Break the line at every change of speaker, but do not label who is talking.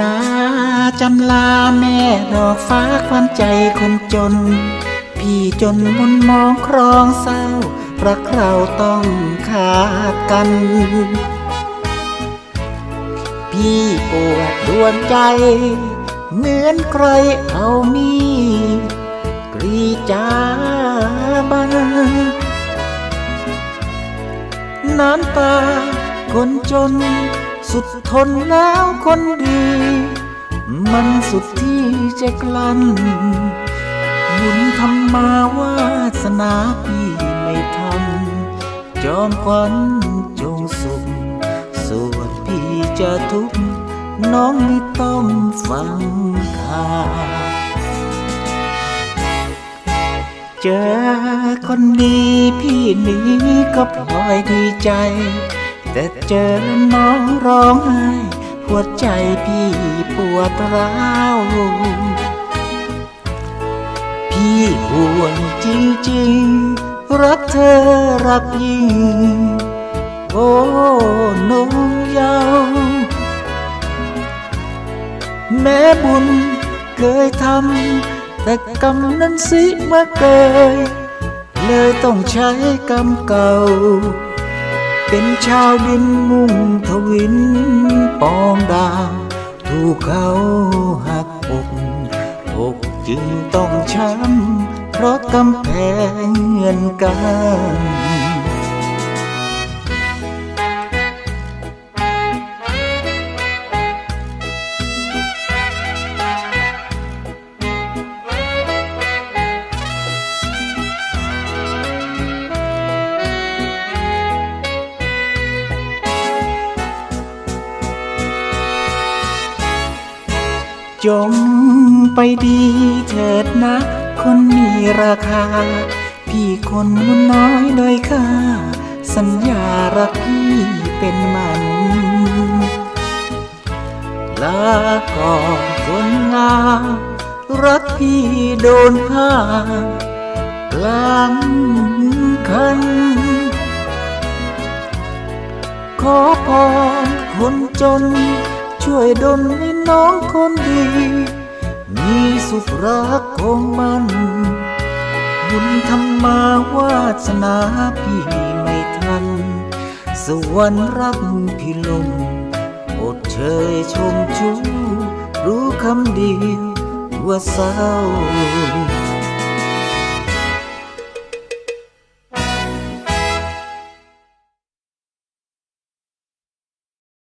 ลาจำลาแม่ดอกฟ้าควันใจคนจน พี่จนมุนมองครองเศร้าพรักเราต้องขาดกัน พี่ปวดดวงใจ เหมือนใครเอามีกรีจาบันน้ำตาคนจน สุดทนแล้วคนดี มันสุดที่จะกลั้นบุญทำมาวาสนาพี่ไม่ทัน จอมควันจงสุขส่วนพี่จะทุกข์น้องไม่ต้องฟังข่าวเจอคนดีพี่นี้ก็พลอยดีใจ แต่เจอน้องร้องไห้ หัวใจพี่ปวดร้าวพี่ห่วงจริงๆ รักเธอรักยิ่ง โอ้นงเยาวแม้บุญเคยทำ แต่กรรมนั้นสิมาเกยเลยต้องใช้กรรมเก่า เป็นชาวดินมุ่งทวินปองดาวถูกเขาหักอกอกจึงต้องช้ำเพราะกำแพงเงินกัน จงไปดีเถิดนะ คนมีราคา พี่คนมันน้อยโดยค่าสัญญารักพี่เป็นมันลาก่อนคนงามรักพี่โดนห้ากลางคัน ขอพรคนจน ช่วยดลให้น้องคนดี มีสุขรักคงมันบุญธรรมาวาสนาพี่ไม่ทัน สวรรค์รักพี่ลงอดเชยชมชู รู้คำเดียวว่าเศร้า